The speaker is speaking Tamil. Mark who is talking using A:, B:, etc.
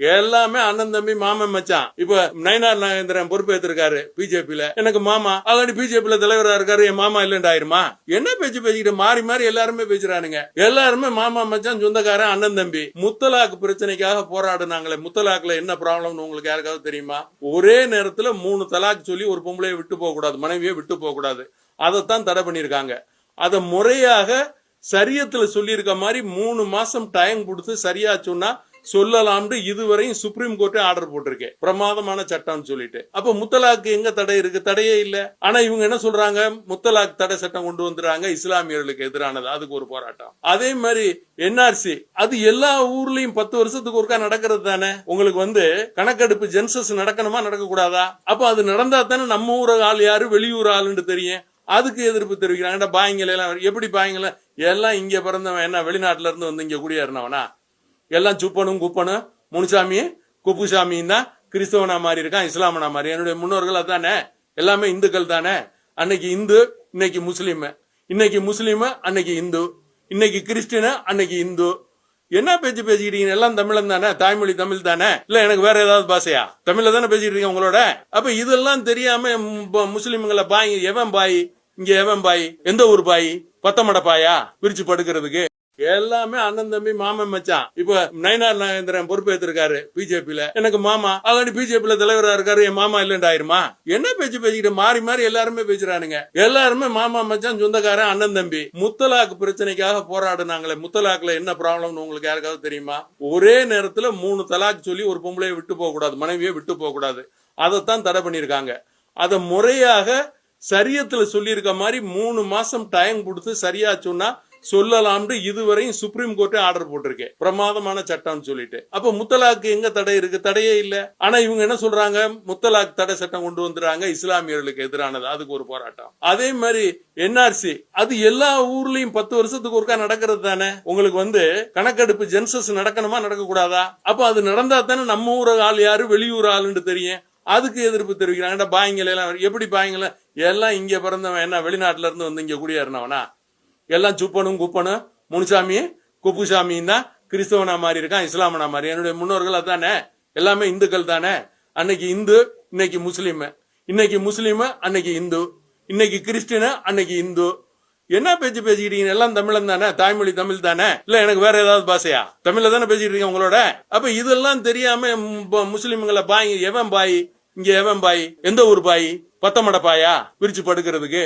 A: எல்லாமே அண்ணன் தம்பி மாமன் மச்சான். இப்ப நயனார் நாகேந்திரன் பொறுப்பேற்றிருக்காரு பிஜேபியில. எனக்கு மாமா ஆல்ரெடி பிஜேபியில தலைவரா இருக்காரு என் மாமா இல்லைன்னு ஆயிருமா? என்ன பேச்சு பேசிக்கிட்டு மாறி மாறி எல்லாருமே பேசுறானுங்க. எல்லாருமே மாமா மச்சான் சொந்தக்காரன் அண்ணன் தம்பி. முத்தலாக்கு பிரச்சனைக்காக போராடுனாங்களே முத்தலாக்குல என்ன ப்ராப்ளம்னு உங்களுக்கு யாருக்காவது தெரியுமா? ஒரே நேரத்துல மூணு தலாக் சொல்லி ஒரு பொம்பளையை விட்டு போக கூடாது மனைவியை விட்டு போக கூடாது அதைத்தான் தடை பண்ணிருக்காங்க அதை முறையாக சரியத்துல சொல்லியிருக்க மாதிரி மூணு மாசம் டைம் கொடுத்து சரியா சொன்னா சொல்லலாம்னு இதுவரையும் சுப்ரீம் கோர்ட்டே ஆர்டர் போட்டிருக்கேன் பிரமாதமான சட்டம்னு சொல்லிட்டு. அப்ப முத்தலாக்கு எங்க தடை இருக்கு? தடையே இல்ல. ஆனா இவங்க என்ன சொல்றாங்க? முத்தலாக் தடை சட்டம் கொண்டு வந்துறாங்க இஸ்லாமியர்களுக்கு எதிரானது. அதுக்கு ஒரு போராட்டம். அதே மாதிரி என்ஆர்சி அது எல்லா ஊர்லயும் பத்து வருஷத்துக்கு ஒருக்கா நடக்கிறது தானே? உங்களுக்கு வந்து கணக்கெடுப்பு ஜென்சஸ் நடக்கணுமா? நடக்க கூடாதா அப்ப அது நடந்தா தானே நம்ம ஊர் ஆள் யாரு? வெளியூர் ஆளுன்னு தெரியும். அதுக்கு எதிர்ப்பு தெரிவிக்கிறாங்க. பாய்ங்கள எல்லாம் எப்படி பாய்ங்களை எல்லாம் இங்க பிறந்தவன் என்ன? வெளிநாட்டுல இருந்து வந்து இங்க குடியேறினவனா? எல்லாம் சுப்பனும் குப்பனும் முனுசாமி குப்புசாமியும் தான் கிறிஸ்தவனா மாதிரி இருக்கான் இஸ்லாமனா மாறி. என்னுடைய முன்னோர்கள் அதானே? எல்லாமே இந்துக்கள் தானே? அன்னைக்கு இந்து இன்னைக்கு முஸ்லீமு. இன்னைக்கு முஸ்லீமு அன்னைக்கு இந்து. இன்னைக்கு கிறிஸ்டின் அன்னைக்கு இந்து. என்ன பேச்சு பேசிக்கிட்டீங்க? எல்லாம் தமிழன் தானே? தாய்மொழி தமிழ் தானே? இல்ல எனக்கு வேற ஏதாவது பாஷையா? தமிழ்ல தானே பேசிட்டு இருக்கீங்க உங்களோட? அப்ப இதெல்லாம் தெரியாம மு- முஸ்லிம்களை பாய் எவன் பாய்? இங்க எவன் பாய்? எந்த ஊர் பாய்? பத்தமட பாயா? விரிச்சு படுக்கிறதுக்கு. எல்லாமே அண்ணன் தம்பி மாமன் மச்சான். இப்ப நயனார் நாகேந்திரன் பொறுப்பேற்றிருக்காரு பிஜேபியில. எனக்கு மாமா ஆல்ரெடி பிஜேபியில தலைவரா இருக்காரு என் மாமா இல்லைன்னு ஆயிருமா? என்ன பேச்சு பேசிக்கிட்டு மாறி மாறி எல்லாருமே பேசுறானுங்க. எல்லாருமே மாமா மச்சான் சொந்தக்காரன் அண்ணன் தம்பி. முத்தலாக்கு பிரச்சனைக்காக போராடுனாங்களே முத்தலாக்குல என்ன ப்ராப்ளம்னு உங்களுக்கு யாருக்காவது தெரியுமா? ஒரே நேரத்துல மூணு தலாக் சொல்லி ஒரு பொம்பளையை விட்டு போக கூடாது மனைவியை விட்டு போக கூடாது அதைத்தான் தடை பண்ணிருக்காங்க அதை முறையாக சரியத்துல சொல்லியிருக்க மாதிரி மூணு மாசம் டைம் கொடுத்து சரியா சொன்னா சொல்லலாம்னு இதுவரையும் சுப்ரீம் கோர்ட்டே ஆர்டர் போட்டிருக்கேன் பிரமாதமான சட்டம்னு சொல்லிட்டு. அப்ப முத்தலாக்கு எங்க தடை இருக்கு? தடையே இல்ல. ஆனா இவங்க என்ன சொல்றாங்க? முத்தலாக் தடை சட்டம் கொண்டு வந்துறாங்க இஸ்லாமியர்களுக்கு எதிரானது. அதுக்கு ஒரு போராட்டம். அதே மாதிரி என்ஆர்சி அது எல்லா ஊர்லயும் பத்து வருஷத்துக்கு ஒருக்கா நடக்கிறது தானே? உங்களுக்கு வந்து கணக்கெடுப்பு ஜென்சஸ் நடக்கணுமா? நடக்க கூடாதா அப்ப அது நடந்தா தானே நம்ம ஊர் ஆள் யாரு? வெளியூர் ஆளுன்னு தெரியும். அதுக்கு எதிர்ப்பு தெரிவிக்கிறாங்க. பாய்ங்களை எல்லாம் எப்படி பாய்ங்கள எல்லாம் இங்க பிறந்தவன் என்ன? வெளிநாட்டுல இருந்து வந்து இங்க குடியேறினவனா? எல்லாம் சுப்பனும் குப்பனும் முனுசாமி குப்புசாமின்னா தான் கிறிஸ்தவனா மாறி இருக்கான் இஸ்லாமனா மாறி. என்னுடைய முன்னோர்கள் அதானே? எல்லாமே இந்துக்கள் தானே? அன்னைக்கு இந்து இன்னைக்கு முஸ்லீமு. இன்னைக்கு முஸ்லீமு அன்னைக்கு இந்து. இன்னைக்கு கிறிஸ்டின் அன்னைக்கு இந்து. என்ன பேச்சு பேசிக்கிட்டீங்க? எல்லாம் தமிழன் தானே? தாய்மொழி தமிழ் தானே? இல்ல எனக்கு வேற ஏதாவது பாஷையா? தமிழ்ல தானே பேசிட்டு இருக்கீங்க உங்களோட? அப்ப இதெல்லாம் தெரியாம மு- முஸ்லிம்களை பாய் எவன் பாய்? இங்க எவன் பாய்? எந்த ஊர் பாய்? பத்தமட பாயா? விரிச்சு படுக்கிறதுக்கு.